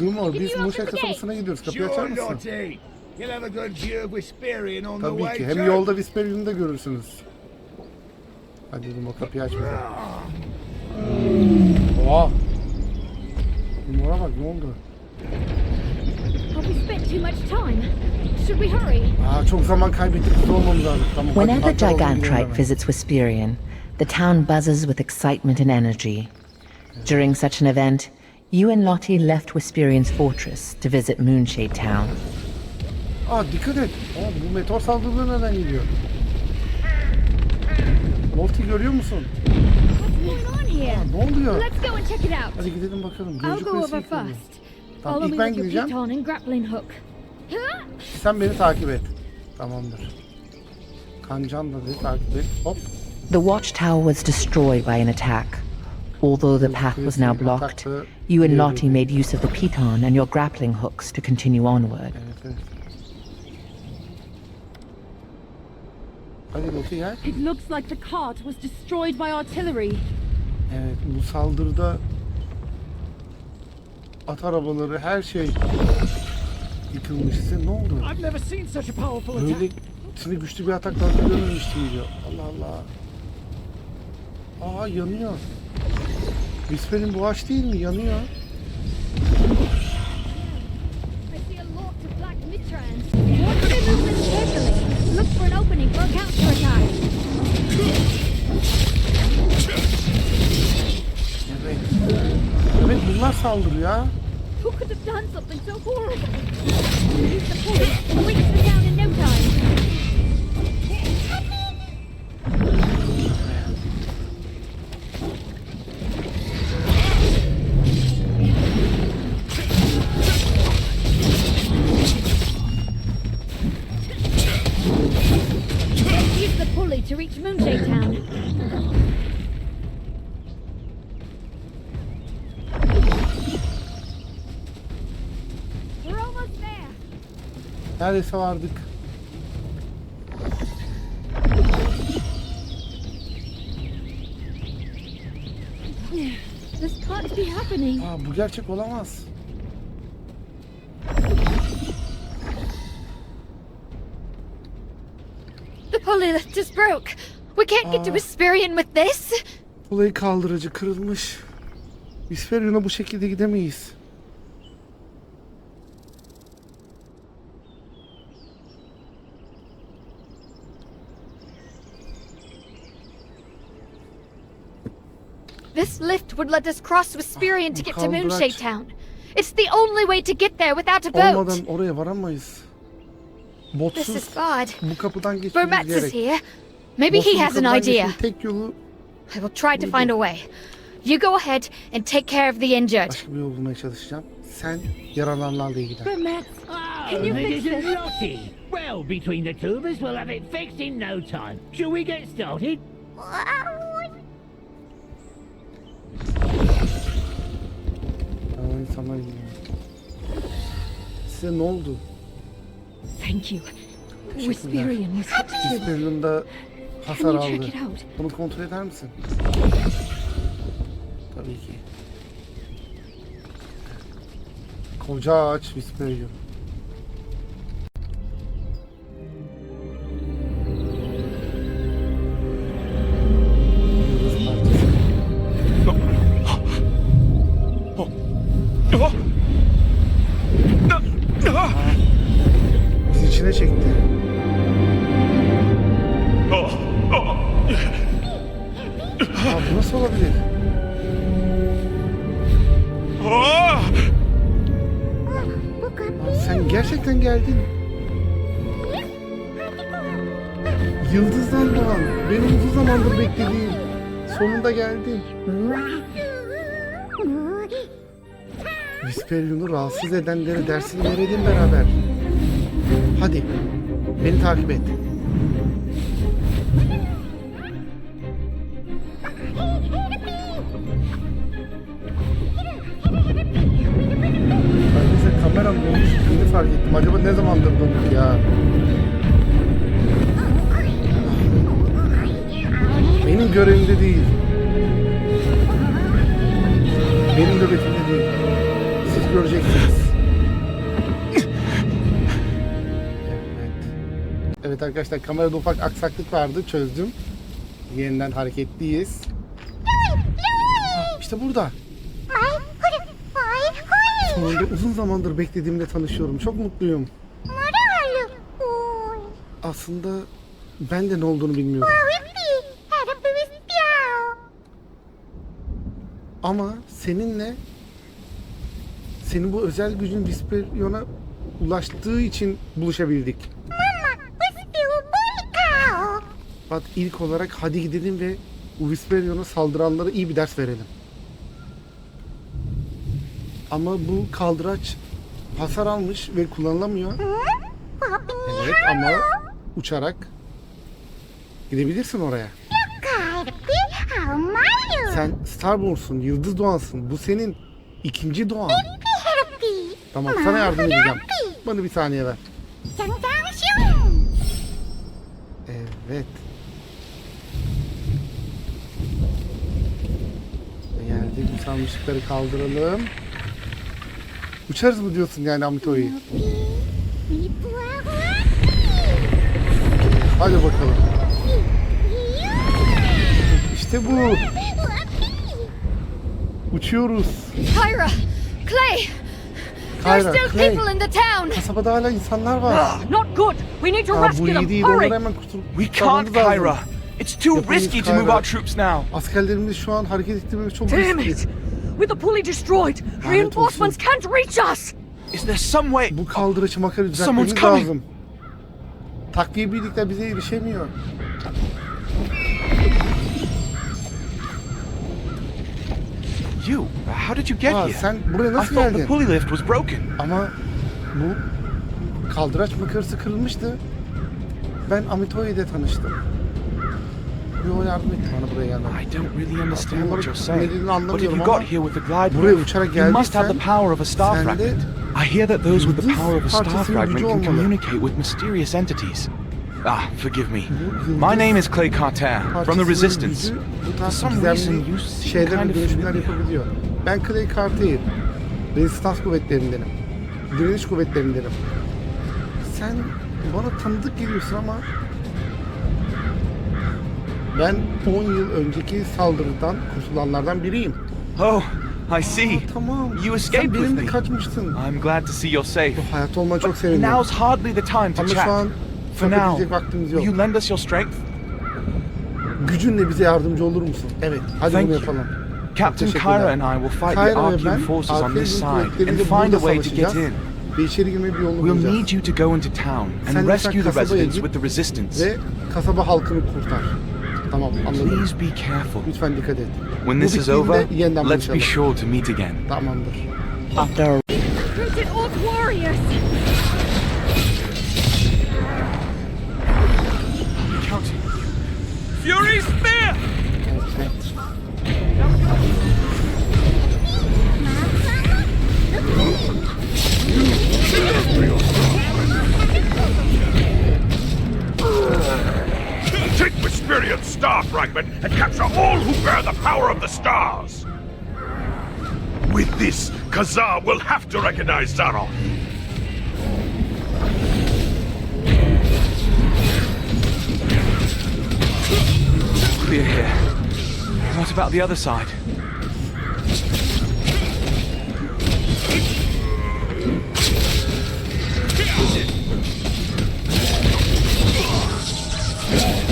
Dumor biz Muşa kasabasına gidiyoruz. Kapıyı açar Sure, mısın? Lottie. You'll have a good view of Wisperian on the Tabii way ki. Hem yolda Visperium'u da görürsünüz. Hadi Dumor kapıyı aç bize. Oha. Dumor'a bak ne oldu? Aa çok zaman kaybettik. Hızlı olmamız lazım. Tamam. hadi Whenever gidelim Gigantrite visits Wisperian, the town buzzes with excitement and energy. During such an event, you and Lottie left Wisperian's fortress to visit Moonshade Town. Aa dikkat et. Aa, bu meteor saldırıları neden gidiyor? Volti görüyor musun? What's going on here? Ne oluyor? Let's go and check it out. Hadi gidelim bakalım. I'll Gözcü go kulesi over first. Tamam Follow ilk me ben with your gideceğim. piton and grappling hook. Huh? Sen beni takip et. Tamamdır. Kancan da dedi takip et. Hop. The watchtower was destroyed by an attack. Although the path was now blocked, you and Lottie made use of the piton and your grappling hooks to continue onward. Evet evet. Hadi Loki gel. It looks like the cart was destroyed by artillery. Evet bu saldırıda at arabaları her şey yıkılmış. Size ne oldu? I've never seen such a powerful attack. Böyle içinde güçlü bir atak daha görmemiştim diyor. Allah Allah. Aa yanıyor. Whisper'in bu ağaç değil mi? Yanıyor. Evet. Evet bunlar saldırıyor ha. Who could have done something so horrible? Use the pulley and reach them down in no time. Neredeyse vardık. This can't be happening. Aa bu gerçek olamaz. The pulley lift just broke. We can't get to. Hesperian with this. Olayı kaldırıcı kırılmış. Visperion'a bu şekilde gidemeyiz. This lift would let us cross Hesperian to get to kaldıraç. Moonshade Town. It's the only way to get there without a boat. Olmadan oraya varamayız. This is bad. bu kapıdan geçmemiz Vermetz is gerek. here. Maybe Botsuz he bu has an kapıdan idea. geçmenin Tek yolu I will try to find a way. You go ahead and take care of the injured. başka bir yol bulmaya çalışacağım. Sen yaralananlarla ilgilen. Vermetz, Oh, Can you and fix it is this? Lottie. Well, between the two of us, we'll have it fixed in no time. Shall we get started? İnsanlar ilgileniyor. Size ne oldu? thank you. Wisperian was hit too. Visperion'da Can hasar check aldı. it out? Bunu kontrol eder misin? Tabii ki. Koca ağaç Visperion. Gerçekten geldin. Yıldızdan doğan, benim uzun zamandır beklediğim. Sonunda geldin. Visperion'u rahatsız edenlere dersini verelim beraber. Hadi, beni takip et. Kameram donmuş. Şimdi fark ettim. Acaba ne zamandır donuk ya? Benim görevimde değil. Benim nöbetimde değil. Siz göreceksiniz. Evet. Evet arkadaşlar kamerada ufak aksaklık vardı çözdüm. Yeniden hareketliyiz. Ah, İşte burada. Sonunda uzun zamandır beklediğimle tanışıyorum. Çok mutluyum. Aslında ben de ne olduğunu bilmiyorum. Ama seninle senin bu özel gücün Visperion'a ulaştığı için buluşabildik. Bak ilk olarak hadi gidelim ve bu Visperion'a saldıranlara iyi bir ders verelim. Ama bu kaldıraç hasar almış ve kullanılamıyor. Evet ama uçarak gidebilirsin oraya. Sen Starborn'sun, Yıldız Doğansın. Bu senin ikinci doğan. Tamam sana yardım edeceğim. Bana bir saniye ver. Evet. Geldik bu sarmışlıkları kaldıralım. Uçarız mı diyorsun yani Amito'yu? Hadi bakalım. İşte bu. Uçuyoruz. Kyra! Clay! There Kyra, still Clay. people in the town! Kasabada hala insanlar var. Not good. We need to Aa, bu rescue iyi them. değil. Hurry. Onları hemen kurtulup We kurtarmamız can't, lazım. Kyra. It's too Yapamayız risky to move Kyra. our troops now. Askerlerimizi şu an hareket ettirmemiz çok Damn riskli. it! With the pulley destroyed, reinforcements can't reach us. Is there some way? Bu kaldıraçı makarı Someone's düzeltmemiz coming. lazım. Takviye birlikler bize erişemiyor. You? How did you get Aa, here? sen buraya I nasıl thought the geldin? pulley lift was broken. Ama bu kaldıraç makarası kırılmıştı. Ben Amitoy ile tanıştım. Yo yardım etti bana buraya gelmem. I don't really understand what you're saying. But if you got here with the glide buraya uçarak you must have the power of a star fragment. I hear that those with the power of a star fragment can communicate with mysterious entities. Ah, forgive me. My name is Clay Carter from the Resistance. For some reason you seem kind of familiar. Ben Clay Cartier. Resistans kuvvetlerindenim. Direniş kuvvetlerindenim. Sen bana tanıdık geliyorsun ama ben 10 yıl önceki saldırıdan kurtulanlardan biriyim. Oh, I see. Tamam. You Sen escaped with benimle me. kaçmıştın. I'm glad to see you're safe. Hayatta olmana çok But sevindim. now's hardly the time to Ama şu chat. an For sohbet now, vaktimiz will yok. you lend us your strength? Gücünle bize yardımcı olur musun? Evet. Hadi Thank bunu you. yapalım. Captain teşekkürler. Kyra and I will fight the Kyra ve Archean ben forces on this side and kuvvetleriyle find a burada way to get savaşacağız. in. Ve içeri girme bir yolunu We'll bulacağız. need you to go into town Sen and lütfen rescue the kasabaya residents git with the resistance. Ve kasaba halkını kurtar. Tamam anladım. Please be careful. Lütfen dikkat et. When this is over, let's be sure to meet again. Tamamdır. After a Printed warriors! And capture all who bear the power of the stars! With this, Kazar will have to recognize Zaroff. Clear here. What about the other side? Ve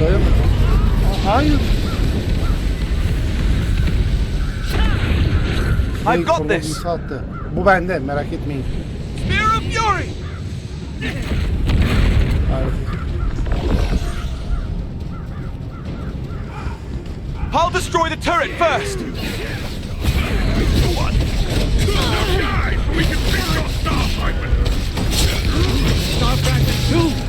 yardımcı olacağız. Hayır. I've got this. Sattı. Bu bende merak etmeyin. Spear of Fury. I'll destroy the turret first! Guys, we can fix your star fragment! Star fragment too!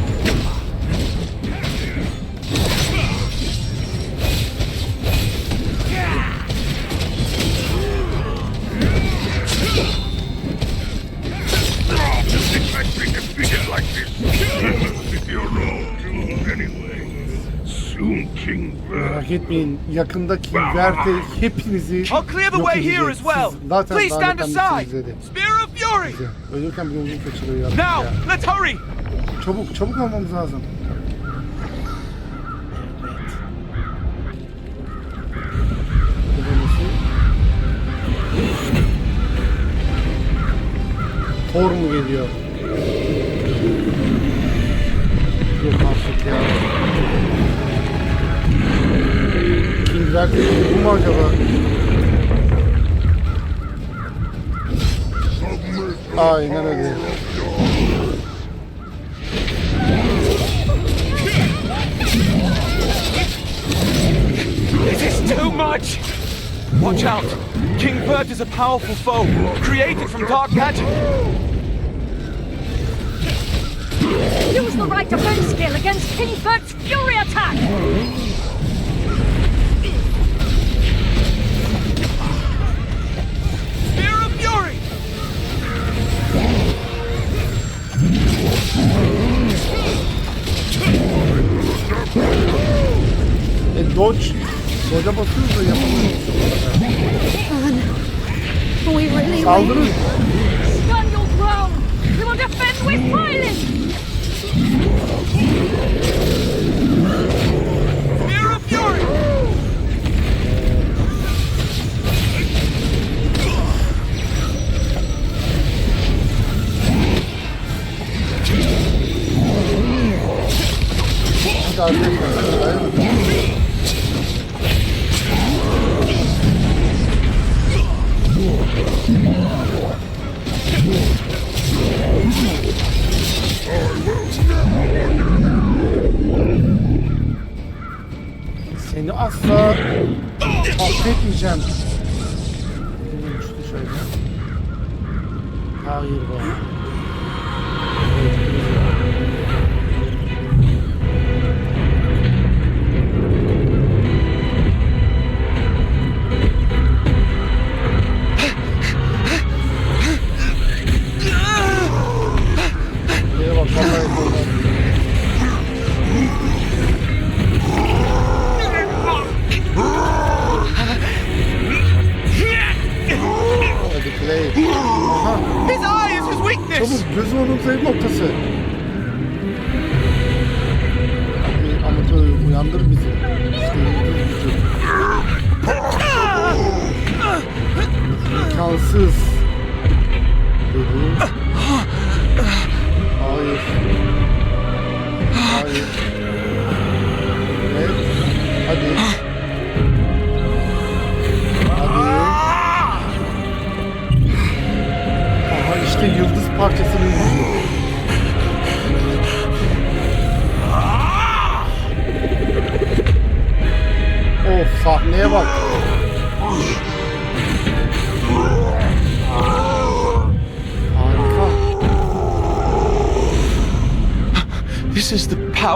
Merak etmeyin yakındaki Verte hepinizi yok edecek. Siz zaten Please stand aside. dedi. Spear of Fury! Ölürken bir yolculuk kaçırıyor yaratık Now, ya. let's hurry! Çabuk çabuk olmamız lazım. Thor mu geliyor? Vertex bu mu acaba? Aynen. This is too much! Watch out! King Bird is a powerful foe, created from dark magic. Use the right defense skill against King Bird's fury attack! E dodge. Dodge'a basıyoruz da yapamıyoruz. We really Saldırın. Stand your ground! We will defend with violence! Seni asla affetmeyeceğim. Hayır be. Play. Aha. His eye is his weakness! Çabuk gözü onun zayıf noktası. Hadi amatör uyandır bizi. İşte yıldız gücü. İmkansız. Dedi. Hayır. Hayır. Evet. Hadi.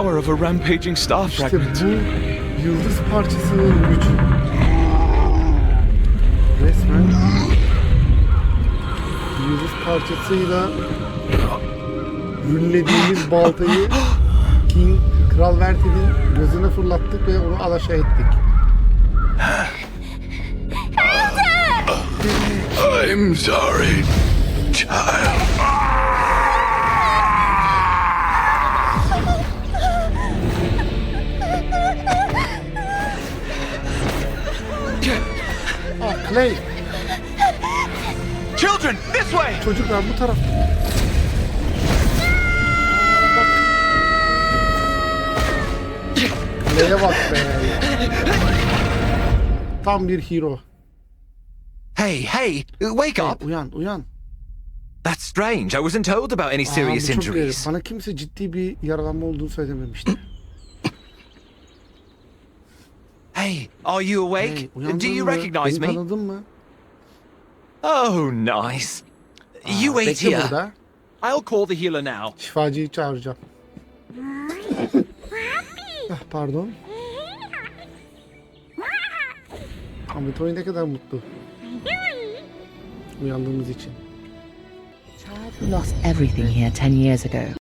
Power of a rampaging star İşte fragment. bu yıldız parçasının gücü. Resmen yıldız parçasıyla ünlediğimiz baltayı King Kral Verted'in gözüne fırlattık ve onu alaşağı ettik. I'm sorry, child. Clay, Children, this way! çocuklar bu taraf. Clay'e bak be. Tam bir hero. Hey, hey, wake up! Uyan, uyan. That's strange. I wasn't told about any Aa, serious bu çok garip. injuries. Bana kimse ciddi bir yaralanma olduğunu söylememişti. Hey, are you awake? Hey, uyandın Do you mı? recognize Beni me? tanıdın mı? Oh, nice. You wait bekle here. burada. I'll call the healer now. Şifacıyı çağıracağım. Ah, pardon. Ahmet Oy ne kadar mutlu. Uyandığımız için. Who lost everything here 10 years ago